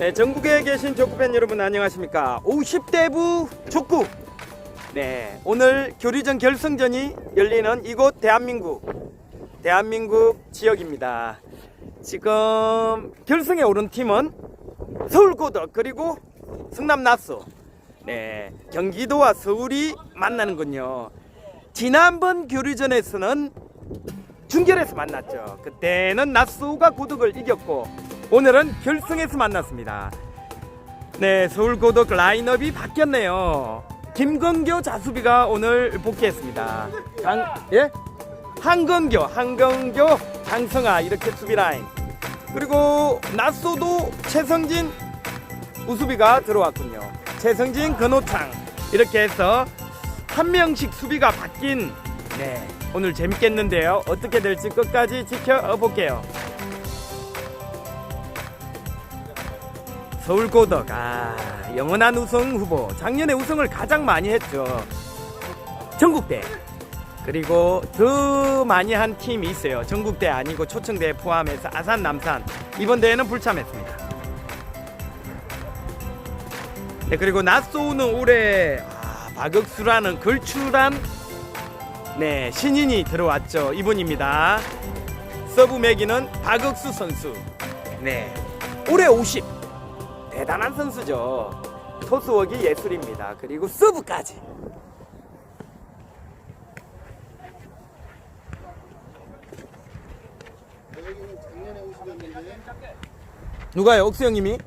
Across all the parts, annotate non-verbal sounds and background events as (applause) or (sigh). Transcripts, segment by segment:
네, 전국에 계신 족구팬 여러분 안녕하십니까? 50대부 족구. 네, 오늘 교리전 결승전이 열리는 이곳 대한민국 대한민국 지역입니다. 지금 결승에 오른 팀은 서울고덕 그리고 성남 나스. 네, 경기도와 서울이 만나는군요. 지난번 교리전에서는 준결에서 만났죠. 그때는 나스가 고덕을 이겼고 오늘은 결승에서 만났습니다. 네, 서울 고덕 라인업이 바뀌었네요. 김건교 자수비가 오늘 복귀했습니다. 강, 예? 한건교, 한건교, 강성아 이렇게 수비 라인. 그리고 나소도 최성진 우수비가 들어왔군요. 최성진, 근호창 이렇게 해서 한 명씩 수비가 바뀐 네 오늘 재밌겠는데요. 어떻게 될지 끝까지 지켜볼게요. 서울고덕 아 영원한 우승 후보 작년에 우승을 가장 많이 했죠. 전국대 그리고 더 많이 한 팀이 있어요. 전국대 아니고 초청대 포함해서 아산 남산 이번 대회는 불참했습니다. 네 그리고 낯쏘는 올해 아, 박억수라는 걸출한 네 신인이 들어왔죠. 이분입니다. 서브 매기는 박억수 선수. 네 올해 50 대단한 선수죠. 토스웍이 예술입니다. 그리고 서브까지. 누가요? 억수 형님이?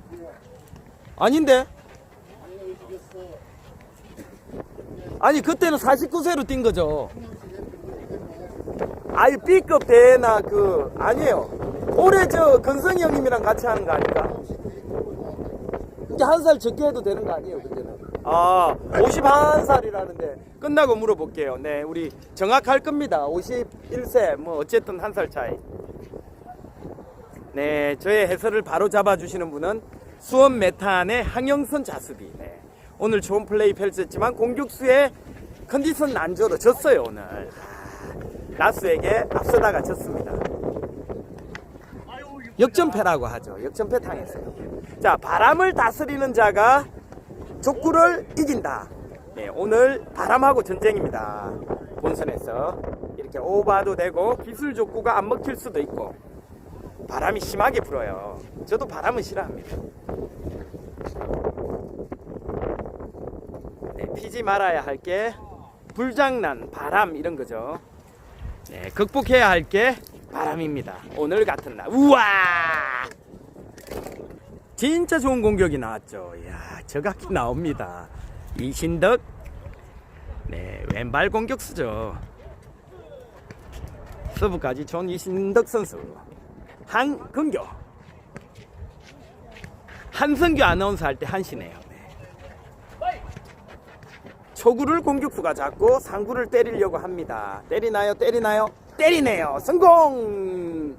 아닌데? 아니 그때는 49세로 뛴 거죠. 아니 B급 대회나 그 아니에요. 올해 저 건성이 형님이랑 같이 하는 거 아닌가? 이제 한살 적게 해도 되는 거 아니에요 그때는? 아 51살이라는데 끝나고 물어볼게요. 네 우리 정확할 겁니다. 51세 뭐 어쨌든 한 살 차이. 네 저의 해설을 바로 잡아주시는 분은 수원 메탄의 항영선 자수비. 네. 오늘 좋은 플레이 펼쳤지만 공격수의 컨디션 난조로 졌어요 오늘. 아, 나스에게 앞서다가 졌습니다. 역전패라고 하죠. 역전패 당했어요. 자, 바람을 다스리는 자가 족구를 이긴다. 네, 오늘 바람하고 전쟁입니다. 본선에서 이렇게 오버도 되고 기술 족구가 안 먹힐 수도 있고 바람이 심하게 불어요. 저도 바람은 싫어합니다. 네, 피지 말아야 할 게 불장난, 바람 이런 거죠. 네, 극복해야 할 게 바람입니다. 오늘 같은 날. 우와! 진짜 좋은 공격이 나왔죠. 이야, 저각이 나옵니다. 이신덕. 네, 왼발 공격수죠. 서브까지 좋은 이신덕 선수. 한근교. 한성규 아나운서 할 때 한시네요. 네. 초구를 공격수가 잡고 상구를 때리려고 합니다. 때리나요? 때리나요? 때리네요. 성공!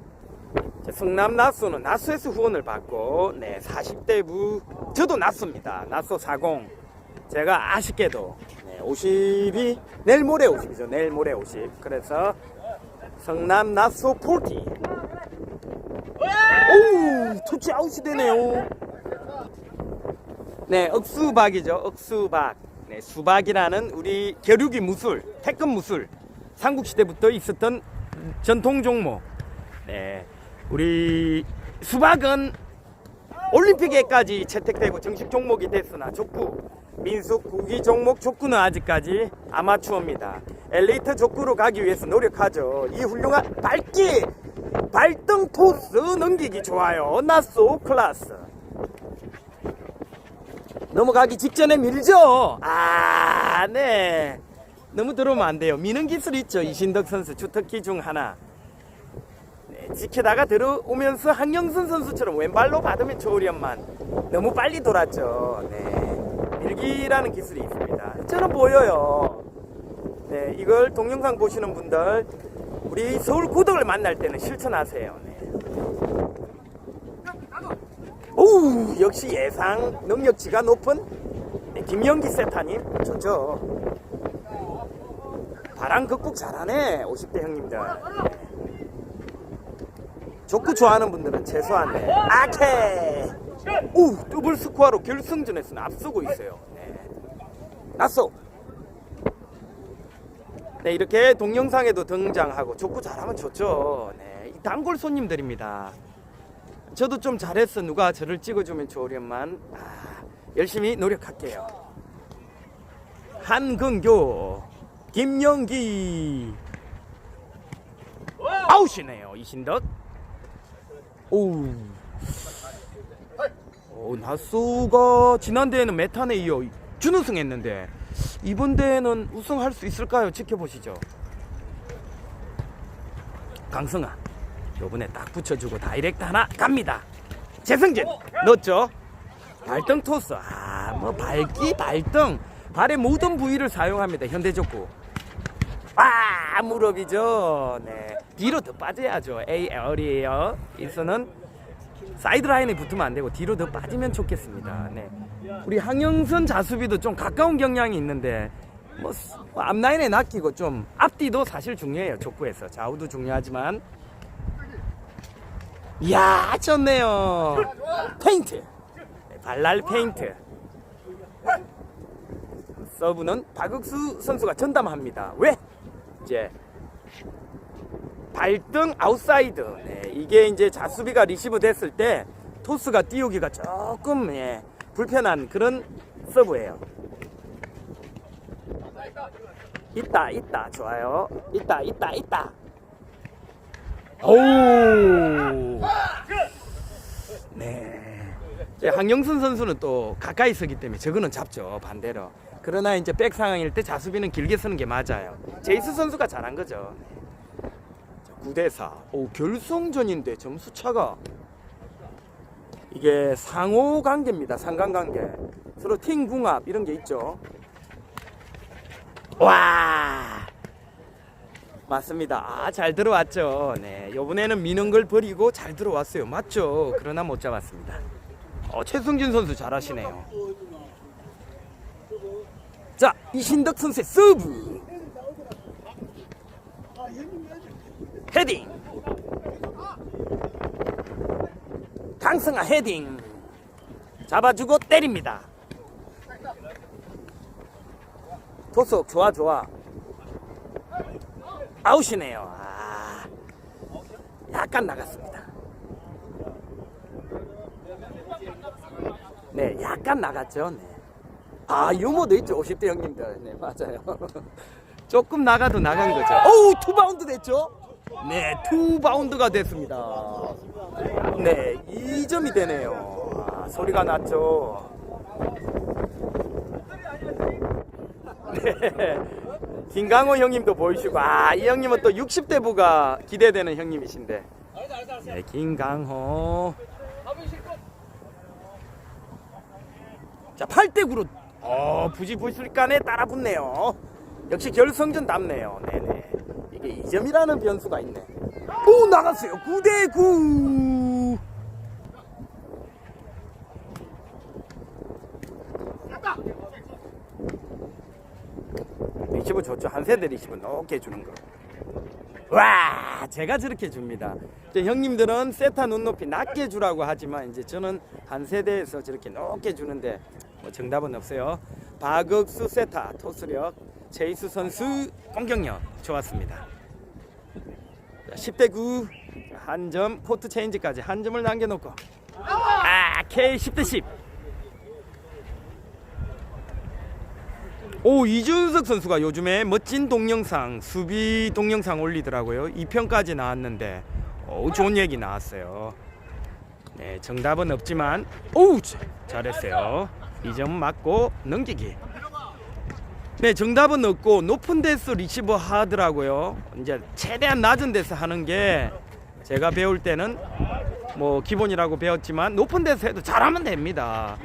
자, 성남 나수는 나수에서 후원을 받고 네 40대 부 저도 나수입니다. 나수 40 제가 아쉽게도 네, 50이 내일 모레 50이죠. 내일 모레 50 그래서 성남 나수 40오 터치 아웃이 되네요. 네 억수박이죠. 억수박 네, 수박이라는 우리 겨루기 무술 태권 무술 삼국시대부터 있었던 전통 종목 네, 우리 수박은 올림픽에까지 채택되고 정식 종목이 됐으나 족구 민속 구기 종목 족구는 아직까지 아마추어입니다. 엘리트 족구로 가기 위해서 노력하죠. 이 훌륭한 발기 발등 토스 넘기기 좋아요. 나소 클라스. 넘어가기 직전에 밀죠. 아, 네. 너무 들어오면 안 돼요. 미는 기술 있죠. 이신덕 선수 주특기 중 하나. 네, 지키다가 들어오면서 한영선 선수처럼 왼발로 받으면 좋으련만 너무 빨리 돌았죠. 네, 밀기라는 기술이 있습니다. 저는 보여요. 네, 이걸 동영상 보시는 분들 우리 서울 고덕을 만날 때는 실천하세요. 네. 오, 역시 예상 능력치가 높은 네, 김영기 세타님 좋죠. 바람 극복 잘하네 50대 형님들. 족구 좋아하는 분들은 최소한 네. 아케 오 더블 스코어로 결승전에서는 앞서고 있어요. 네. 났어. 네 이렇게 동영상에도 등장하고 족구 잘하면 좋죠. 네, 이 단골 손님들입니다. 저도 좀 잘했어. 누가 저를 찍어주면 좋으련만 아, 열심히 노력할게요. 한근교, 김영기, 아웃이네요. 이신덕. 오. 오, 나수가 지난 대회는 메탄에 이어 준우승 했는데 이번 대회는 우승할 수 있을까요? 지켜보시죠. 강성아, 요번에 딱 붙여주고 다이렉트 하나 갑니다. 재승진 넣었죠? 발등 토스. 아, 뭐 발기 발등 발의 모든 부위를 사용합니다. 현대족구. 아, 무릎이죠. 네. 뒤로 더 빠져야죠. AL이에요. 이서는 사이드 라인에 붙으면 안 되고 뒤로 더 빠지면 좋겠습니다. 네. 우리 황영선 자수비도 좀 가까운 경향이 있는데 뭐 스- 뭐 앞라인에 낚이고 좀 앞뒤도 사실 중요해요. 족구에서 좌우도 중요하지만 이야 좋네요. 페인트 네, 발랄 페인트 서브는 박ық수 선수가 전담합니다. 왜? 이제 발등 아웃사이드 네, 이게 이제 자수비가 리시브 됐을 때 토스가 띄우기가 조금 예, 불편한 그런 서브예요. 있다 있다 좋아요. 있다 있다 있다. 오. 네. 이제 황영순 선수는 또 가까이 서기 때문에 저거는 잡죠 반대로. 그러나 이제 백 상황일 때 자수비는 길게 쓰는 게 맞아요. 제이스 선수가 잘한 거죠. 9대4. 오, 결승전인데 점수 차가 이게 상호 관계입니다. 상관 관계. 서로 팀 궁합 이런 게 있죠. 와! 맞습니다. 아, 잘 들어왔죠. 네. 요번에는 미는 걸 버리고 잘 들어왔어요. 맞죠? 그러나 못 잡았습니다. 어, 최승진 선수 잘하시네요. 자, 이신덕 선수의 서브. 헤딩. 강승아 헤딩. 잡아주고 때립니다. 토속 좋아 좋아. 아웃이네요. 아, 약간 나갔습니다. 네, 약간 나갔죠. 네. 아, 유머도 있죠. 50대 형님들. 네, 맞아요. (laughs) 조금 나가도 나간 거죠. 오우, 투바운드 됐죠? 네, 투바운드가 됐습니다. 네, 2점이 되네요. 아, 소리가 났죠. (laughs) 네. 김강호 형님도 보이시고, 아, 이 형님은 또 60대 부가 기대되는 형님이신데. 네, 김강호. 자, 8대 9로 어, 부지부실간에 따라 붙네요. 역시 결승전 답네요. 네네. 이게 2점이라는 변수가 있네. 오, 나갔어요. 9대 9. 리시브 좋죠. 한 세대 리시브 높게 주는 거. 와, 제가 저렇게 줍니다. 형님들은 세타 눈높이 낮게 주라고 하지만 이제 저는 한 세대에서 저렇게 높게 주는데 뭐 정답은 없어요. 박억수 세타 토스력, 제이스 선수 공격력 좋았습니다. 자, 10대 9. 한 점 포트 체인지까지 한 점을 남겨놓고 아 K 10대 10. 오 이준석 선수가 요즘에 멋진 동영상 수비 동영상 올리더라고요 2편까지 나왔는데 오 좋은 얘기 나왔어요 네 정답은 없지만 오 잘했어요 2점 맞고 넘기기 네 정답은 없고 높은 데서 리시버 하더라고요 이제 최대한 낮은 데서 하는 게 제가 배울 때는 뭐 기본이라고 배웠지만 높은 데서 해도 잘하면 됩니다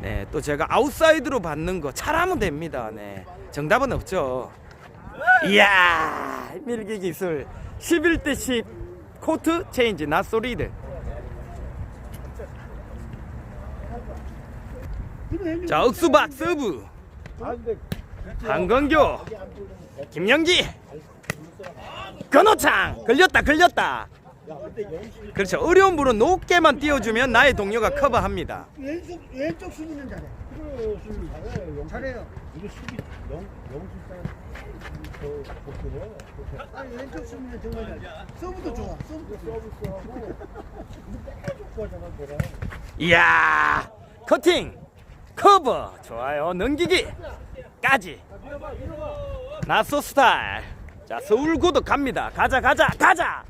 네, 또 제가 아웃사이드로 받는 거 잘하면 됩니다. 네. 정답은 없죠. 이야, 밀기 기술. 11대 10 코트 체인지 나소리드. 자, 억수박 서브. 한건교. 김영기. 건호창 걸렸다 걸렸다. 그렇죠. 어려운 볼은 높게만 띄워주면 나의 동료가 커버합니다. 왼쪽 왼쪽 수비는 잘해. 잘해요. 우리 수비 영 영수산 저. 아니 왼쪽 수비는 정말 잘해. 서브도 좋아. 서브도 좋아. 서비스하고 좋아하잖아. (laughs) 이야 커팅 커버 좋아요 넘기기까지. 나소 스타일. 자 서울 구도 갑니다. 가자 가자 가자!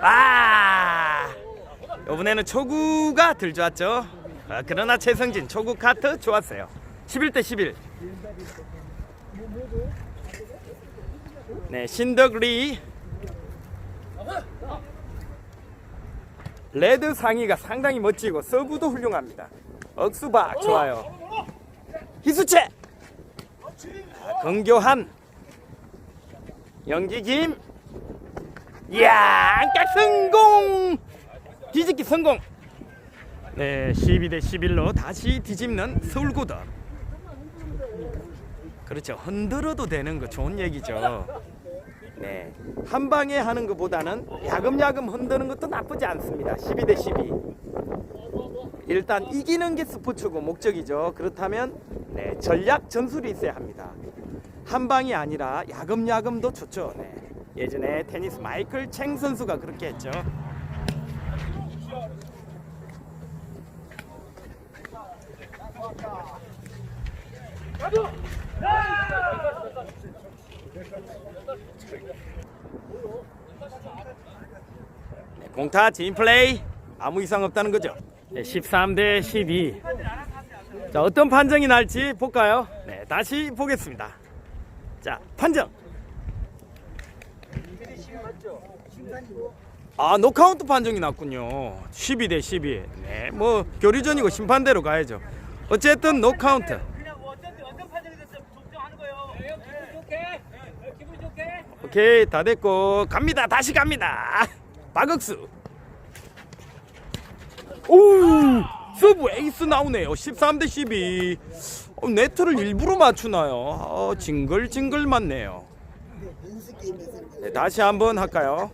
아! 이번에는 초구가 들 좋았죠? 아, 그러나 최성진 초구 카트 좋았어요. 11대 11 네 신덕리. 레드 상의가 상당히 멋지고 서브도 훌륭합니다. 억수박 좋아요. 희수채 아, 건교한 연기김 이야 안까 성공 뒤집기 성공 네 12대 11로 다시 뒤집는 서울고덕 그렇죠 흔들어도 되는 거 좋은 얘기죠 네. 한 방에 하는 것보다는 야금야금 흔드는 것도 나쁘지 않습니다. 12대 12. 일단 이기는 게 스포츠고 목적이죠. 그렇다면 네, 전략 전술이 있어야 합니다. 한 방이 아니라 야금야금도 좋죠. 네. 예전에 테니스 마이클 챙 선수가 그렇게 했죠. 네, 공타 진 플레이 아무 이상 없다는 거죠. 네, 13대 12. 자, 어떤 판정이 날지 볼까요? 네, 다시 보겠습니다. 자, 판정. 아, 노카운트 판정이 났군요. 12대 12. 네, 뭐 교류전이고 심판대로 가야죠. 어쨌든 노카운트. 오케이 다 됐고 갑니다 다시 갑니다 박억수 오 서브 에이스 나오네요. 13대 12 어, 네트를 일부러 맞추나요? 어, 징글징글 맞네요. 네, 다시 한번 할까요.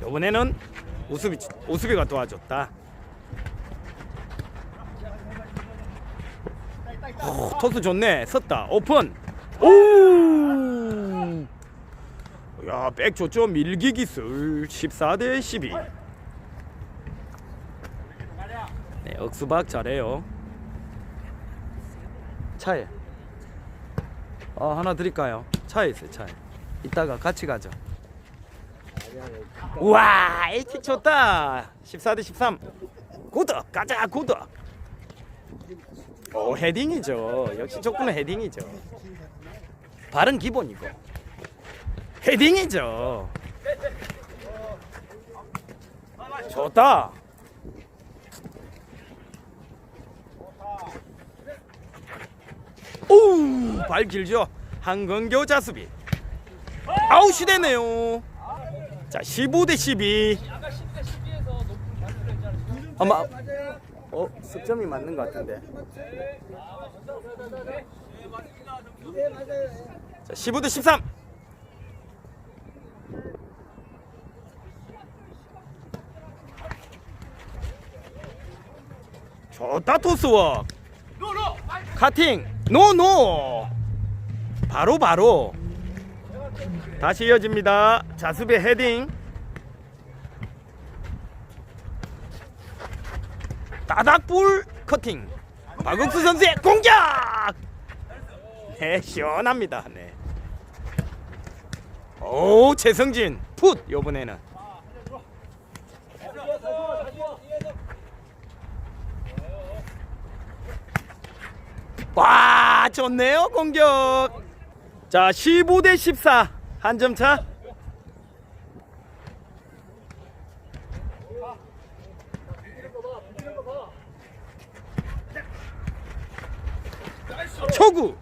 이번에는 우수비 우수비가 도와줬다. 오, 토스 좋네. 섰다. 오픈. 오! 야, 백 좋죠. 밀기 기술 14대 12. 네, 억수박 잘해요. 차에. 어, 하나 드릴까요? 차에 있어요, 차에. 이따가 같이 가죠. 우와, 에이킥 좋다. 14대 13. 고덕, 가자, 고덕. 오, 헤딩이죠. 역시 조건은 헤딩이죠. 발은 기본이고. 헤딩이죠. 좋다. 오, 발 길죠. 한건교 자수비. 아웃이 되네요. 자, 15 대 12. 아마 어, 득점이 맞는 것 같은데. 자, 15 대 13. 좋다 토스워. 카팅. 노노. 바로 바로. 다시 이어집니다. 자수비 헤딩. 따닥볼 커팅. 박국수 선수의 공격. 네, 시원합니다. 네. 오, 최성진 풋 이번에는. 와, 좋네요, 공격. 자, 15 대 14. 한 점 차. 초구.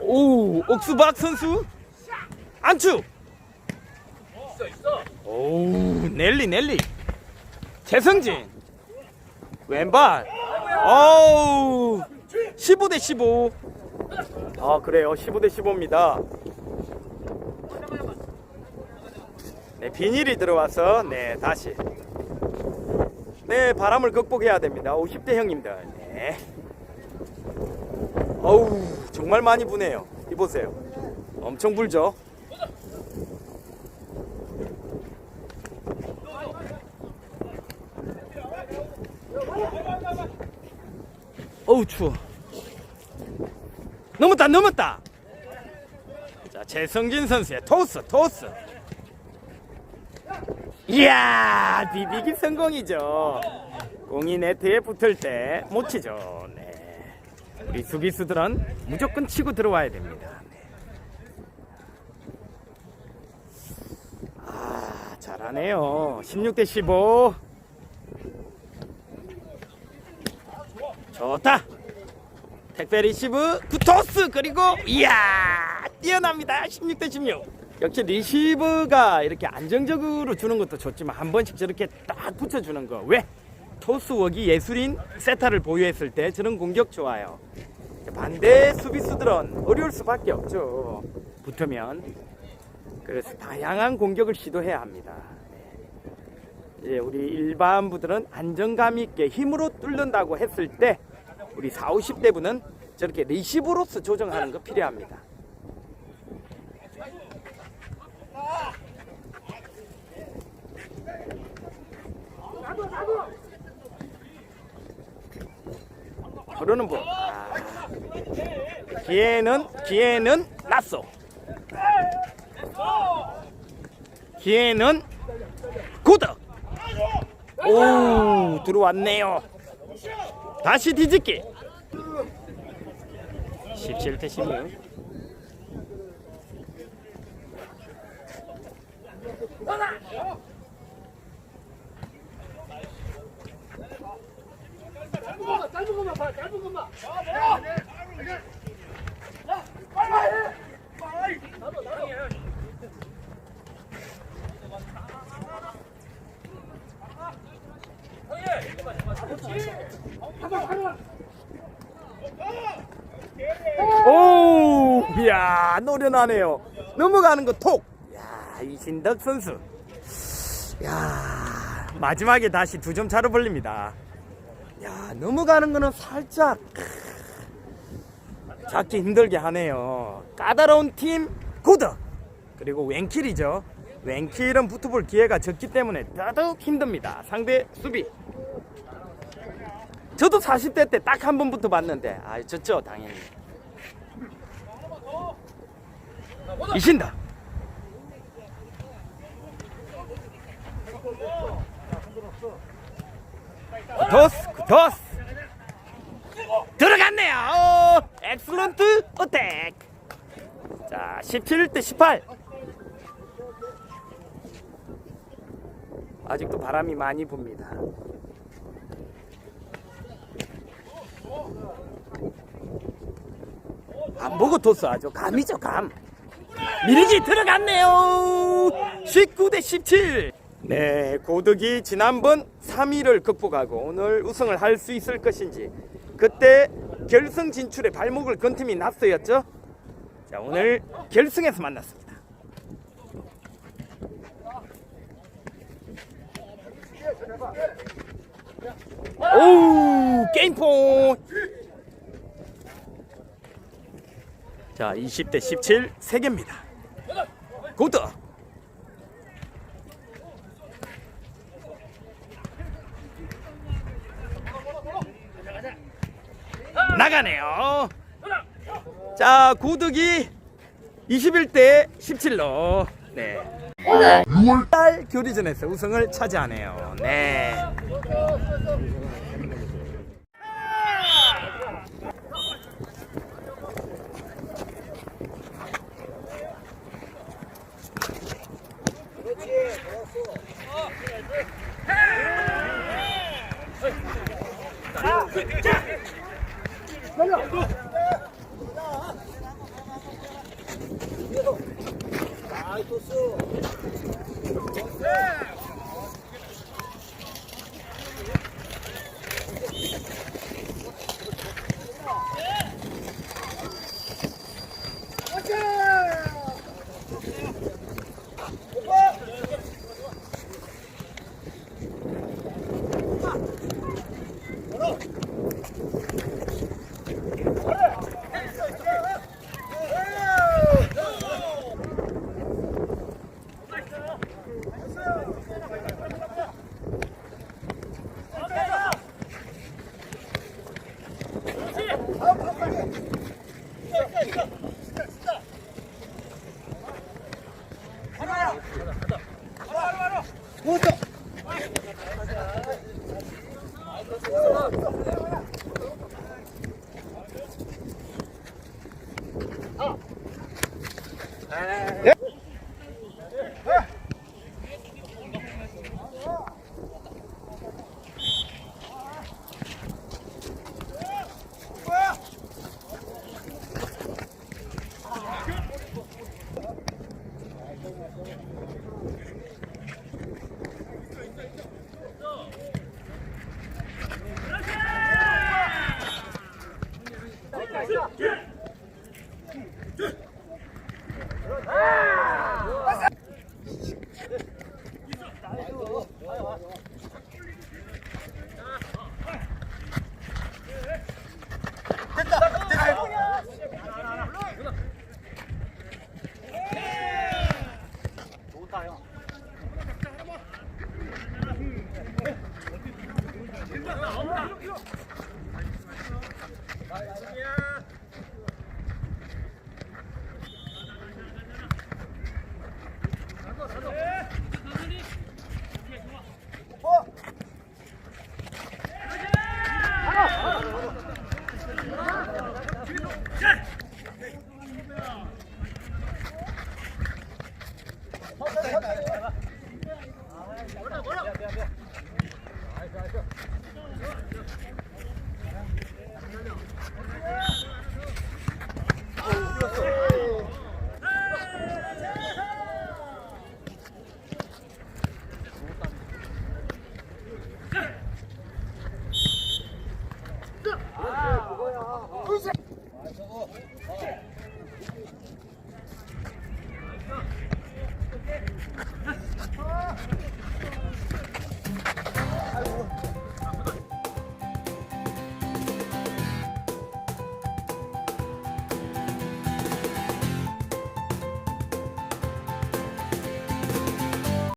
오, 옥수박 선수 안축. 오, 넬리 넬리. 최성진 왼발. 어우 15 대 15. 아 그래요 15 대 15입니다. 네 비닐이 들어와서 네 다시 네 바람을 극복해야 됩니다. 50대 형님들. 네. 어우 정말 많이 부네요. 이 보세요. 엄청 불죠. 어우 추워. 넘었다 넘었다. 자 최성진 선수의 토스 토스. 이야 비비기 성공이죠. 공이 네트에 붙을 때 못 치죠. 네. 우리 수비수들은 무조건 치고 들어와야 됩니다. 네. 아 잘하네요. 16 대 15 좋다. 택배 리시브 구토스 그리고 이야 뛰어납니다. 16대 16. 역시 리시브가 이렇게 안정적으로 주는 것도 좋지만 한 번씩 저렇게 딱 붙여주는 거 왜? 토스 웍이 예술인 세타를 보유했을 때 저런 공격 좋아요. 반대 수비수들은 어려울 수밖에 없죠. 붙으면 그래서 다양한 공격을 시도해야 합니다. 예, 우리 일반부들은 안정감 있게 힘으로 뚫는다고 했을 때 우리 4, 50대 분은 저렇게 리시브로서 조정하는 거 필요합니다. 그러는 분. 아, 기회는 기회는 났어. 기회는 고덕. 오 들어왔네요 다시 뒤집기 17대 16 짧은 것만 봐, 짧은 것만. 오, 이야, 노련하네요. 넘어가는 거 톡. 야, 이신덕 선수. 야, 마지막에 다시 두 점 차로 벌립니다. 야, 넘어가는 거는 살짝 크, 잡기 힘들게 하네요. 까다로운 팀 고덕. 그리고 왼킬이죠. 왼킬은 붙어볼 기회가 적기 때문에 더더욱 힘듭니다. 상대 수비. 저도 40대 때 딱 한번 붙어봤는데, 아, 졌죠, 당연히. 이신다. 토스, 토스. 들어갔네요. 오, 엑슬런트 어택. 자, 17대 18. 아직도 바람이 많이 붑니다. 안 보고 토스 하죠. 감이죠, 감. 미리지 들어갔네요. 19대 17. 네, 고득이 지난번 3위를 극복하고 오늘 우승을 할 수 있을 것인지 그때 결승 진출에 발목을 건 팀이 났어였죠. 자, 오늘 결승에서 만났습니다. 오, 게임 포인트. 자, 20대 17 3개입니다. 고더. 나가네요. 자, 고득이 21대 17로 네. 6월 달 교리전에서 우승을 차지하네요. 네. 站。正稍 Yeah.